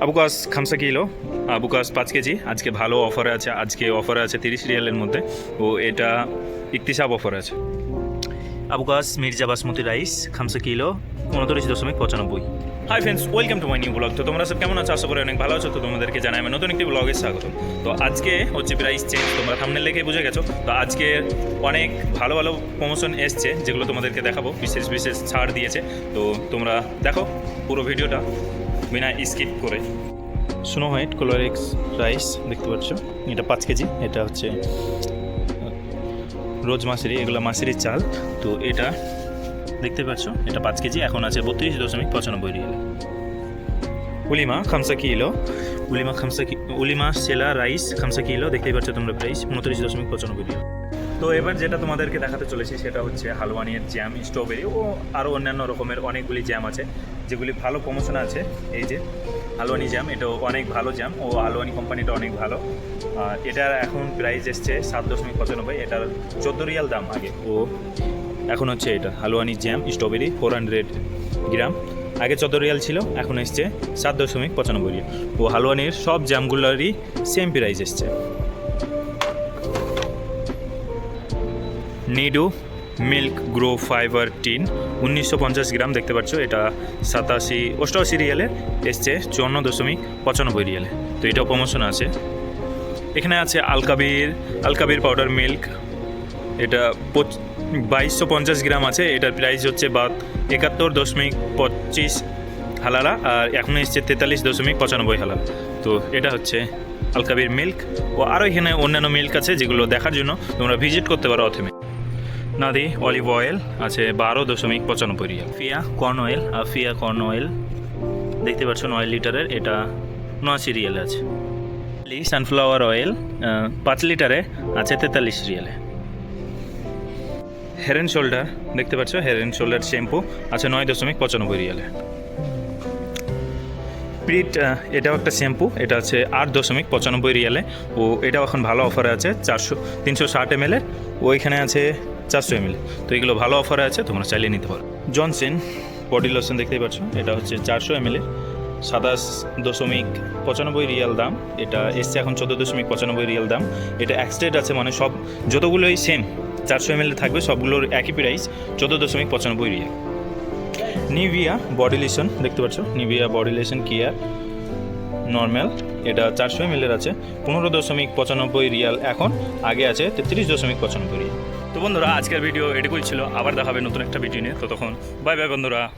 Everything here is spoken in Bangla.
আবুকাস খামসা কিলো আবুকাস পাঁচ কেজি। আজকে ভালো অফারে আছে। আজকে অফারে আছে তিরিশ রিয়ালের মধ্যে। ও এটা ইকতিসাব অফার আছে। আবুকাস, মির্জা বাসমতি রাইস, খামসা কিলো উনত্রিশ দশমিক পঁচানব্বই। Hi friends welcome to my new blog তো তোমরা সব কেমন আছো? আশা করি অনেক ভালো আছো। তো তোমাদেরকে জানাই আমি নতুন একটি ব্লগে স্বাগত। তো আজকে হচ্ছে প্রাইস চেঞ্জ তোমরা সামনে লেগে বুঝে গেছো। তো আজকে অনেক ভালো ভালো প্রমোশন এসছে, যেগুলো তোমাদেরকে দেখাবো। বিশেষ বিশেষ ছাড় দিয়েছে। তো তোমরা দেখো পুরো ভিডিওটা, বিনা স্কিপ করে। স্নো হোয়াইট কোলোরেক্স রাইস দেখতে পাচ্ছ? এটা পাঁচ কেজি। এটা হচ্ছে রোজ মাসেরি এগুলো মাসেরির চাল। তো এটা দেখতে পাচ্ছ? এটা পাঁচ কেজি এখন আছে বত্রিশ দশমিক পঁচানব্বই রিয়ালে। উলিমা খামসা কিলো? উলিমা খামসা কি উলিমা সেলা রাইস খামসা কিলো? দেখতেই পাচ্ছ তোমরা প্রাইস উনত্রিশ দশমিক পঁচানব্বই রিয়াল। তো এবার যেটা তোমাদেরকে দেখাতে চলেছি সেটা হচ্ছে হালওয়ানির জ্যাম স্ট্রবেরি ও আরও অন্যান্য রকমের অনেকগুলি জ্যাম আছে যেগুলি ভালো প্রমোশন আছে। এই যে হালওয়ানি জ্যাম এটাও অনেক ভালো জ্যাম ও হালওয়ানি কোম্পানিটা অনেক ভালো। আর এটার এখন প্রাইস এসছে সাত দশমিক পঁচানব্বই এটার চোদ্দ রিয়াল দাম আগে। ও এখন হচ্ছে এটা, হালুয়ানি jam strawberry four hundred gram আগে চোদ্দ রিয়াল ছিল, এখন এসছে সাত দশমিক পঁচানব্বই রিয়াল। ও হালুয়ানির সব জ্যামগুলোরই সেম প্রাইস এসছে। Nido milk grow fiber tin, উনিশশো পঞ্চাশ গ্রাম দেখতে পাচ্ছ, এটা সাতাশি, অষ্টআশি রিয়ালে এসছে, চুয়ান্ন দশমিক পঁচানব্বই রিয়ালে। তো এটাও প্রমোশন আছে। এখানে আছে আলকাবির আলকাবির পাউডার মিল্ক এটা বাইশশো পঞ্চাশ গ্রাম আছে, এটার প্রাইস হচ্ছে বাদ একাত্তর দশমিক পঁচিশ হালালা, আর এখন এসছে তেতাল্লিশ দশমিক পঁচানব্বই হালাল। তো এটা হচ্ছে আলকাবির মিল্ক ও আরও এখানে অন্যান্য মিল্ক আছে যেগুলো দেখার জন্য তোমরা ভিজিট করতে পারো অথমে। নাদি অলিভ অয়েল আছে বারো দশমিক পঁচানব্বই রিয়াল। ফিয়া কর্ন অয়েল আর ফিয়া কর্ন অয়েল দেখতে পাচ্ছ নয় লিটারের, এটা উনআশি রিয়াল আছে। সানফ্লাওয়ার অয়েল পাঁচ লিটারে আছে তেতাল্লিশ রিয়ালে। হেরেন শোল্ডার দেখতে পাচ্ছ? হেরেন শোল্ডার শ্যাম্পু আছে নয় দশমিক পঁচানব্বই রিয়ালে। প্রিট এটাও একটা শ্যাম্পু এটা আছে আট দশমিক পঁচানব্বই রিয়ালে। ও, এটাও এখন ভালো অফারে আছে, চারশো, তিনশো ষাট এম এলের ও এখানে আছে চারশো এম তো এগুলো ভালো অফারে আছে, তোমরা চালিয়ে নিতে পারো। জনসেন বডি লোশন দেখতেই পাচ্ছ, এটা হচ্ছে চারশো এম এলের সাতাশ দশমিক পঁচানব্বই রিয়াল দাম। এটা এসছে এখন চোদ্দ দশমিক পঁচানব্বই রিয়াল দাম। এটা এক্সট্রেট আছে মানে সব যতগুলোই সেম চারশো এম থাকবে, সবগুলোর একই প্রাইস চোদ্দ দশমিক পঁচানব্বই রিয়াল। নিভিয়া বডি লিশন দেখতে পাচ্ছ? Nivea body lotion care normal এটা চারশো এম আছে, পনেরো দশমিক পঁচানব্বই রিয়াল এখন, আগে আছে তেত্রিশ দশমিক পঁচানব্বই রিয়াল। তো বন্ধুরা, আজকের ভিডিও এটুকুই ছিল, আবার দেখাবে নতুন একটা ভিডিও নিয়ে তো তখন বাই বাই বন্ধুরা।